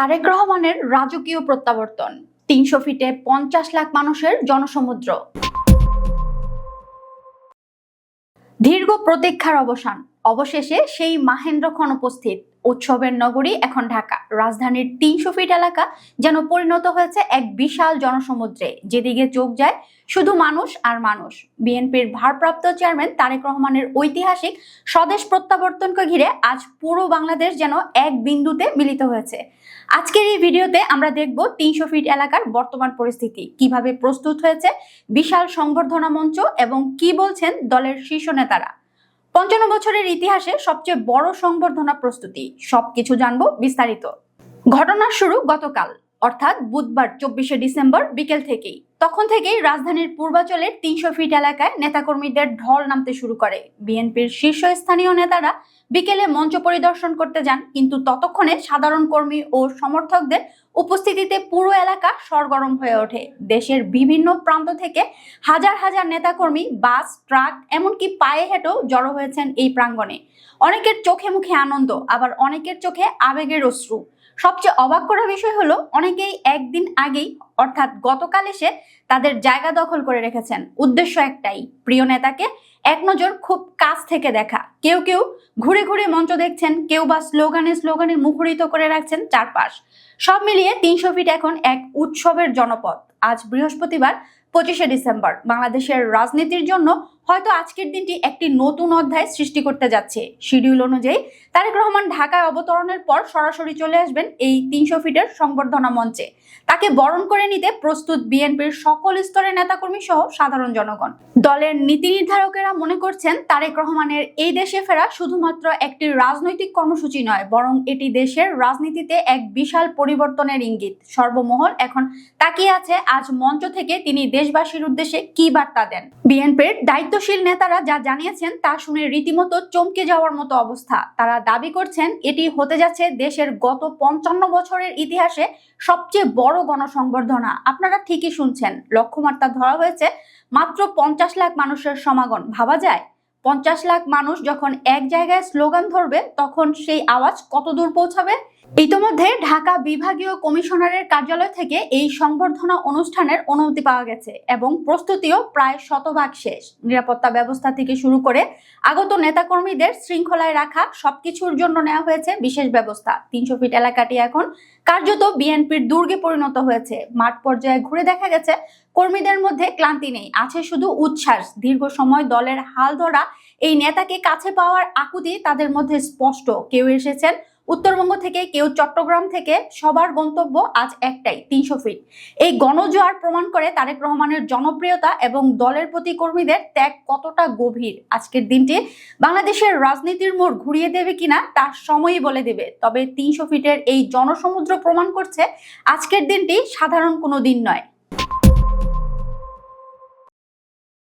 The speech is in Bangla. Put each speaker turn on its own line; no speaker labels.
তারেক রহমানের রাজকীয় প্রত্যাবর্তন। তিনশো ফিটে পঞ্চাশ লাখ মানুষের জনসমুদ্র। দীর্ঘ প্রতীক্ষার অবসান। অবশেষে সেই মাহেন্দ্রক্ষণ উপস্থিত। উৎসবের নগরী এখন ঢাকা। রাজধানীর তিনশো ফিট এলাকা যেন পরিণত হয়েছে এক বিশাল জনসমুদ্রে। যেদিকে চোখ যায়, শুধু মানুষ আর মানুষ। বিএনপির ভারপ্রাপ্ত চেয়ারম্যান তারেক রহমানের ঐতিহাসিক স্বদেশ প্রত্যাবর্তনকে ঘিরে আজ পুরো বাংলাদেশ যেন এক বিন্দুতে মিলিত হয়েছে। আজকের এই ভিডিওতে আমরা দেখব তিনশো ফিট এলাকার বর্তমান পরিস্থিতি, কীভাবে প্রস্তুত হয়েছে বিশাল সংবর্ধনা মঞ্চ এবং কি বলছেন দলের শীর্ষ নেতারা। পঞ্চান্ন বছরের ইতিহাসে সবচেয়ে বড় সংবর্ধনা প্রস্তুতি। সবকিছু জানব বিস্তারিত। ঘটনার শুরু গতকাল। অর্থাৎ বুধবার, চব্বিশে ডিসেম্বর বিকেল থেকেই। তখন থেকেই রাজধানীর পূর্বাচলের তিনশো ফিট এলাকায় নেতাকর্মীদের ঢল নামতে শুরু করে। বিএনপির শীর্ষস্থানীয় নেতারা বিকেলে মঞ্চ পরিদর্শন করতে যান, কিন্তু ততক্ষণে সাধারণ কর্মী ও সমর্থকদের উপস্থিতিতে পুরো এলাকা সরগরম হয়ে ওঠে। দেশের বিভিন্ন প্রান্ত থেকে হাজার হাজার নেতাকর্মী, বাস, ট্রাক, এমনকি পায়ে হেঁটেও জড়ো হয়েছেন এই প্রাঙ্গণে। অনেকের চোখে মুখে আনন্দ, আবার অনেকের চোখে আবেগের অশ্রু। সবচেয়ে অবাক করা বিষয় হলো, অনেকেই একদিন আগেই, অর্থাৎ গতকাল এসে তাদের জায়গা দখল করে রেখেছেন। উদ্দেশ্য একটাই, প্রিয় নেতাকে এক নজর খুব কাছ থেকে দেখা। কেউ কেউ ঘুরে ঘুরে মঞ্চ দেখছেন, কেউ বা স্লোগানে স্লোগানে মুখরিত করে রাখছেন চারপাশ। সব মিলিয়ে তিনশো ফিট এখন এক উৎসবের জনপদ আজ বৃহস্পতিবার পঁচিশে ডিসেম্বর। বাংলাদেশের রাজনীতির জন্য হয়তো আজকের দিনটি একটি নতুন অধ্যায় সৃষ্টি করতে যাচ্ছে। শিডিউল অনুযায়ী তারেক রহমান ঢাকায় অবতরণের পর সরাসরি চলে আসবেন এই তিনশো ফিটের সংবর্ধনা মঞ্চে। তাকে বরণ করে নিতে প্রস্তুত বিএনপির সকল স্তরের নেতাকর্মী সহ সাধারণ জনগণ। দলের নীতি নির্ধারকেরা মনে করছেন তারেক রহমানের এই দেশে ফেরা শুধুমাত্র একটি রাজনৈতিক কর্মসূচি নয়, বরং এটি দেশের রাজনীতিতে এক বিশাল পরিবর্তনের ইঙ্গিত। সর্বমহল এখন তাকিয়ে আছে আজ মঞ্চ থেকে তিনি দেশবাসীর উদ্দেশ্যে কি বার্তা দেন? বিএনপির দায়িত্বশীল নেতারা যা জানিয়েছেন তা শুনে রীতিমতো চমকে যাওয়ার মতো অবস্থা। তারা দাবি করছেন এটি হতে যাচ্ছে দেশের গত পঞ্চান্ন বছরের ইতিহাসে সবচেয়ে বড় গণসংবর্ধনা। আপনারা ঠিকই শুনছেন। লক্ষ্যমাত্রা ধরা হয়েছে মাত্র পঞ্চাশ লাখ মানুষের সমাগম। ভাবা যায়, পঞ্চাশ লাখ মানুষ যখন এক জায়গায় স্লোগান ধরবে, তখন সেই আওয়াজ কত দূর পৌঁছাবে? ইতোমধ্যে ঢাকা বিভাগীয় কমিশনারের কার্যালয় থেকে এই সংবর্ধনা অনুষ্ঠানের অনুমতি পাওয়া গেছে এবং প্রস্তুতিও প্রায় শতভাগ শেষ। নিরাপত্তা ব্যবস্থা থেকে শুরু করে আগত নেতাকর্মীদের শৃঙ্খলায় রাখা সবকিছুর জন্য নেওয়া হয়েছে বিশেষ ব্যবস্থা। তিনশো ফিট এলাকাটি এখন কার্যত বিএনপির দুর্গে পরিণত হয়েছে। মাঠ পর্যায়ে ঘুরে দেখা গেছে, কর্মীদের মধ্যে ক্লান্তি নেই, আছে শুধু উচ্ছ্বাস। দীর্ঘ সময় দলের হাল ধরা এই নেতাকে কাছে পাওয়ার আকুতি তাদের মধ্যে স্পষ্ট। কেউ এসেছেন উত্তরবঙ্গ থেকে কেউ চট্টগ্রাম থেকে সবার গন্তব্য আজ একটাই, তিনশো ফিট এই গণজোয়ার প্রমাণ করে তারেক রহমানের জনপ্রিয়তা এবং দলের প্রতি কর্মীদের ত্যাগ কতটা গভীর। আজকের দিনটি বাংলাদেশের রাজনীতির মোড় ঘুরিয়ে দেবে কিনা তার সময়ই বলে দেবে। তবে তিনশো ফিটের এই জনসমুদ্র প্রমাণ করছে আজকের দিনটি সাধারণ কোনো দিন নয়।